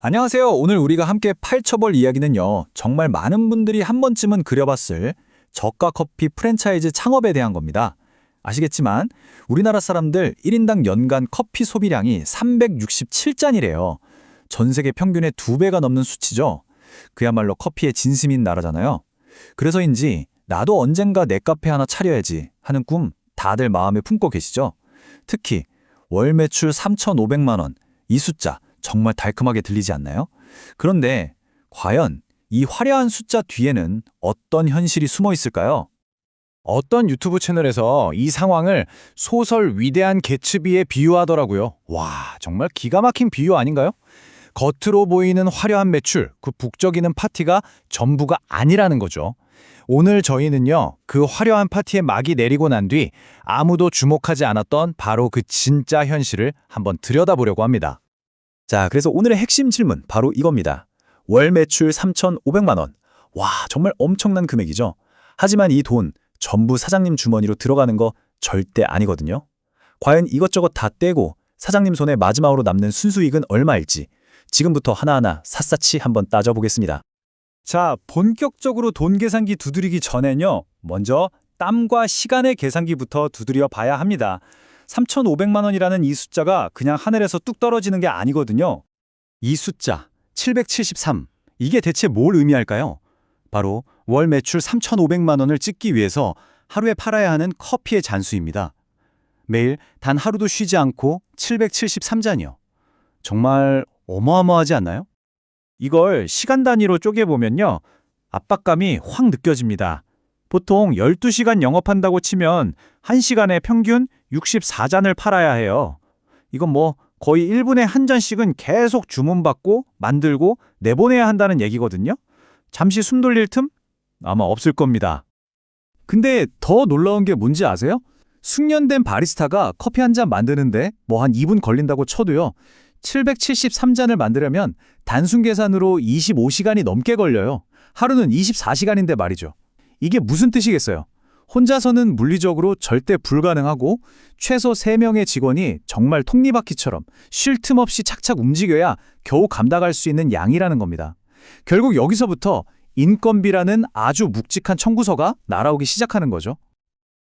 안녕하세요. 오늘 우리가 함께 파헤쳐볼 이야기는요. 정말 많은 분들이 한 번쯤은 그려봤을 저가 커피 프랜차이즈 창업에 대한 겁니다. 아시겠지만 우리나라 사람들 1인당 연간 커피 소비량이 367잔이래요. 전 세계 평균의 두 배가 넘는 수치죠. 그야말로 커피의 진심인 나라잖아요. 그래서인지 나도 언젠가 내 카페 하나 차려야지 하는 꿈 다들 마음에 품고 계시죠? 특히 월 매출 3,500만 원, 이 숫자 정말 달콤하게 들리지 않나요? 그런데 과연 이 화려한 숫자 뒤에는 어떤 현실이 숨어 있을까요? 어떤 유튜브 채널에서 이 상황을 소설 위대한 개츠비에 비유하더라고요. 와, 정말 기가 막힌 비유 아닌가요? 겉으로 보이는 화려한 매출, 그 북적이는 파티가 전부가 아니라는 거죠. 오늘 저희는요, 그 화려한 파티에 막이 내리고 난 뒤 아무도 주목하지 않았던 바로 그 진짜 현실을 한번 들여다보려고 합니다. 자, 그래서 오늘의 핵심 질문 바로 이겁니다. 월 매출 3,500만 원. 와, 정말 엄청난 금액이죠. 하지만 이 돈 전부 사장님 주머니로 들어가는 거 절대 아니거든요. 과연 이것저것 다 떼고 사장님 손에 마지막으로 남는 순수익은 얼마일지 지금부터 하나하나 샅샅이 한번 따져보겠습니다. 자, 본격적으로 돈 계산기 두드리기 전엔요. 먼저 땀과 시간의 계산기부터 두드려 봐야 합니다. 3,500만 원이라는 이 숫자가 그냥 하늘에서 뚝 떨어지는 게 아니거든요. 이 숫자 773 이게 대체 뭘 의미할까요? 바로 월 매출 3,500만 원을 찍기 위해서 하루에 팔아야 하는 커피의 잔수입니다. 매일 단 하루도 쉬지 않고 773잔이요. 정말 어마어마하지 않나요? 이걸 시간 단위로 쪼개보면요. 압박감이 확 느껴집니다. 보통 12시간 영업한다고 치면 1시간에 평균 64잔을 팔아야 해요. 이건 뭐 거의 1분에 한 잔씩은 계속 주문받고 만들고 내보내야 한다는 얘기거든요. 잠시 숨 돌릴 틈? 아마 없을 겁니다. 근데 더 놀라운 게 뭔지 아세요? 숙련된 바리스타가 커피 한 잔 만드는데 뭐 한 2분 걸린다고 쳐도요. 773잔을 만들려면 단순 계산으로 25시간이 넘게 걸려요. 하루는 24시간인데 말이죠. 이게 무슨 뜻이겠어요? 혼자서는 물리적으로 절대 불가능하고 최소 3명의 직원이 정말 톱니바퀴처럼 쉴 틈 없이 착착 움직여야 겨우 감당할 수 있는 양이라는 겁니다. 결국 여기서부터 인건비라는 아주 묵직한 청구서가 날아오기 시작하는 거죠.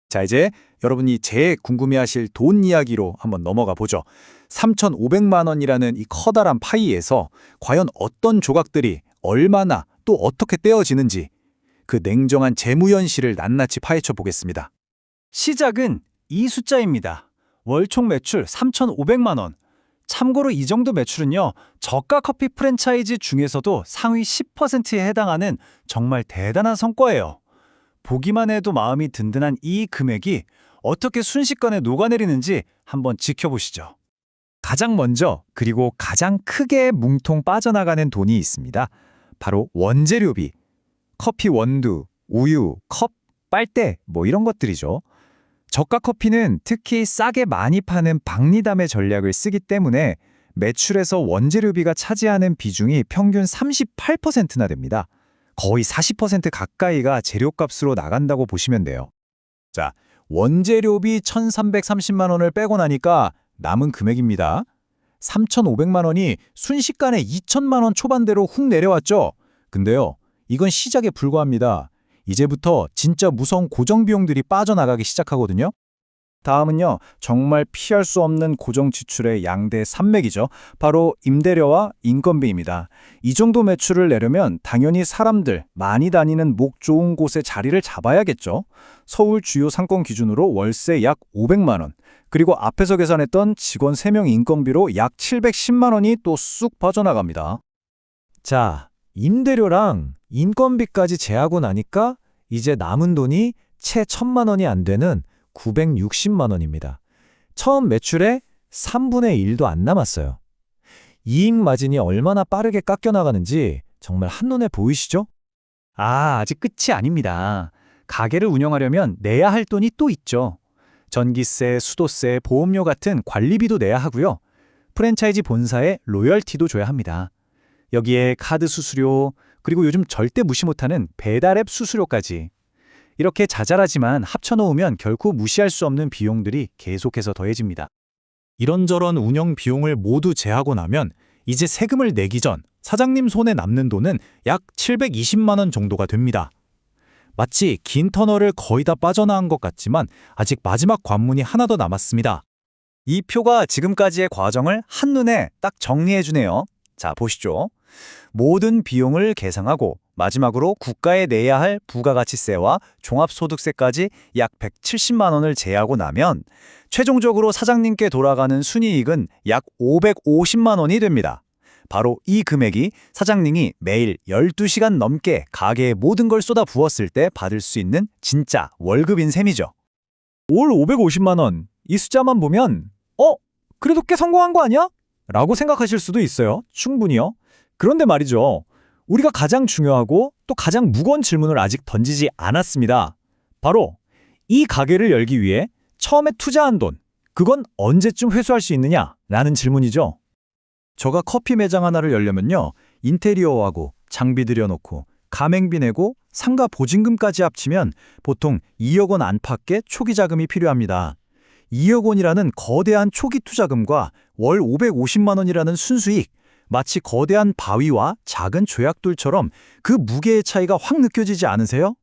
자, 이제 여러분이 제일 궁금해하실 돈 이야기로 한번 넘어가 보죠. 3,500만 원이라는 이 커다란 파이에서 과연 어떤 조각들이 얼마나 또 어떻게 떼어지는지 그 냉정한 재무 현실을 낱낱이 파헤쳐 보겠습니다. 시작은 이 숫자입니다. 월총 매출 3,500만 원. 참고로 이 정도 매출은요, 저가 커피 프랜차이즈 중에서도 상위 10%에 해당하는 정말 대단한 성과예요. 보기만 해도 마음이 든든한 이 금액이 어떻게 순식간에 녹아내리는지 한번 지켜보시죠. 가장 먼저 그리고 가장 크게 뭉통 빠져나가는 돈이 있습니다. 바로 원재료비. 커피 원두, 우유, 컵, 빨대 뭐 이런 것들이죠. 저가 커피는 특히 싸게 많이 파는 박리담의 전략을 쓰기 때문에 매출에서 원재료비가 차지하는 비중이 평균 38%나 됩니다. 거의 40% 가까이가 재료값으로 나간다고 보시면 돼요. 자, 원재료비 1,330만 원을 빼고 나니까 남은 금액입니다. 3,500만 원이 순식간에 2천만 원 초반대로 훅 내려왔죠. 근데요, 이건 시작에 불과합니다. 이제부터 진짜 무서운 고정 비용들이 빠져나가기 시작하거든요. 다음은요, 정말 피할 수 없는 고정 지출의 양대 산맥이죠. 바로 임대료와 인건비입니다. 이 정도 매출을 내려면 당연히 사람들 많이 다니는 목 좋은 곳에 자리를 잡아야겠죠. 서울 주요 상권 기준으로 월세 약 500만 원, 그리고 앞에서 계산했던 직원 3명 인건비로 약 710만 원이 또 쑥 빠져나갑니다. 자, 임대료랑 인건비까지 제하고 나니까 이제 남은 돈이 채 천만 원이 안 되는 960만 원입니다. 처음 매출의 3분의 1도 안 남았어요. 이익 마진이 얼마나 빠르게 깎여 나가는지 정말 한눈에 보이시죠? 아, 아직 끝이 아닙니다. 가게를 운영하려면 내야 할 돈이 또 있죠. 전기세, 수도세, 보험료 같은 관리비도 내야 하고요. 프랜차이즈 본사에 로열티도 줘야 합니다. 여기에 카드 수수료, 그리고 요즘 절대 무시 못하는 배달앱 수수료까지. 이렇게 자잘하지만 합쳐놓으면 결코 무시할 수 없는 비용들이 계속해서 더해집니다. 이런저런 운영 비용을 모두 제하고 나면 이제 세금을 내기 전 사장님 손에 남는 돈은 약 720만 원 정도가 됩니다. 마치 긴 터널을 거의 다 빠져나간 것 같지만 아직 마지막 관문이 하나 더 남았습니다. 이 표가 지금까지의 과정을 한눈에 딱 정리해 주네요. 자, 보시죠. 모든 비용을 계상하고 마지막으로 국가에 내야 할 부가가치세와 종합소득세까지 약 170만 원을 제하고 나면 최종적으로 사장님께 돌아가는 순이익은 약 550만 원이 됩니다. 바로 이 금액이 사장님이 매일 12시간 넘게 가게에 모든 걸 쏟아 부었을 때 받을 수 있는 진짜 월급인 셈이죠. 올 550만 원. 이 숫자만 보면 어? 그래도 꽤 성공한 거 아니야? 라고 생각하실 수도 있어요. 충분히요. 그런데 말이죠. 우리가 가장 중요하고 또 가장 무거운 질문을 아직 던지지 않았습니다. 바로 이 가게를 열기 위해 처음에 투자한 돈, 그건 언제쯤 회수할 수 있느냐? 라는 질문이죠. 저가 커피 매장 하나를 열려면요. 인테리어하고 장비 들여놓고 가맹비 내고 상가 보증금까지 합치면 보통 2억 원 안팎의 초기 자금이 필요합니다. 2억 원이라는 거대한 초기 투자금과 월 550만 원이라는 순수익, 마치 거대한 바위와 작은 조약돌처럼 그 무게의 차이가 확 느껴지지 않으세요?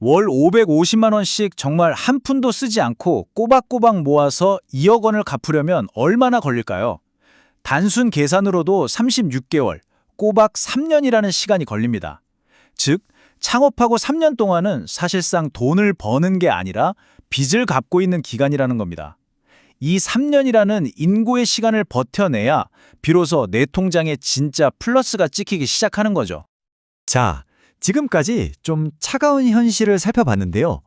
월 550만 원씩 정말 한 푼도 쓰지 않고 꼬박꼬박 모아서 2억 원을 갚으려면 얼마나 걸릴까요? 단순 계산으로도 36개월, 꼬박 3년이라는 시간이 걸립니다. 즉, 창업하고 3년 동안은 사실상 돈을 버는 게 아니라 빚을 갚고 있는 기간이라는 겁니다. 이 3년이라는 인고의 시간을 버텨내야 비로소 내 통장에 진짜 플러스가 찍히기 시작하는 거죠. 자, 지금까지 좀 차가운 현실을 살펴봤는데요.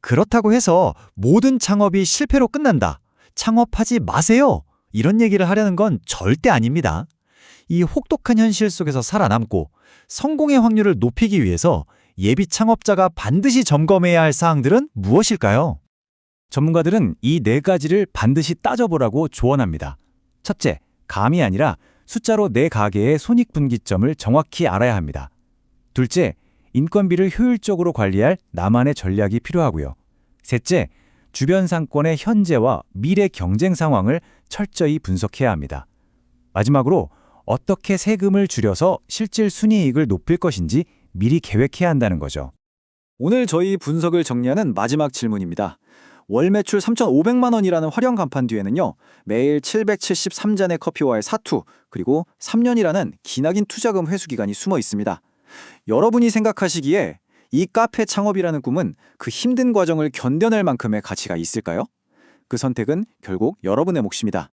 그렇다고 해서 모든 창업이 실패로 끝난다. 창업하지 마세요. 이런 얘기를 하려는 건 절대 아닙니다. 이 혹독한 현실 속에서 살아남고 성공의 확률을 높이기 위해서 예비 창업자가 반드시 점검해야 할 사항들은 무엇일까요? 전문가들은 이 네 가지를 반드시 따져보라고 조언합니다. 첫째, 감이 아니라 숫자로 내 가게의 손익분기점을 정확히 알아야 합니다. 둘째, 인건비를 효율적으로 관리할 나만의 전략이 필요하고요. 셋째, 주변 상권의 현재와 미래 경쟁 상황을 철저히 분석해야 합니다. 마지막으로 어떻게 세금을 줄여서 실질 순이익을 높일 것인지 미리 계획해야 한다는 거죠. 오늘 저희 분석을 정리하는 마지막 질문입니다. 월 매출 3,500만 원이라는 화려한 간판 뒤에는요. 매일 773잔의 커피와의 사투, 그리고 3년이라는 기나긴 투자금 회수 기간이 숨어 있습니다. 여러분이 생각하시기에 이 카페 창업이라는 꿈은 그 힘든 과정을 견뎌낼 만큼의 가치가 있을까요? 그 선택은 결국 여러분의 몫입니다.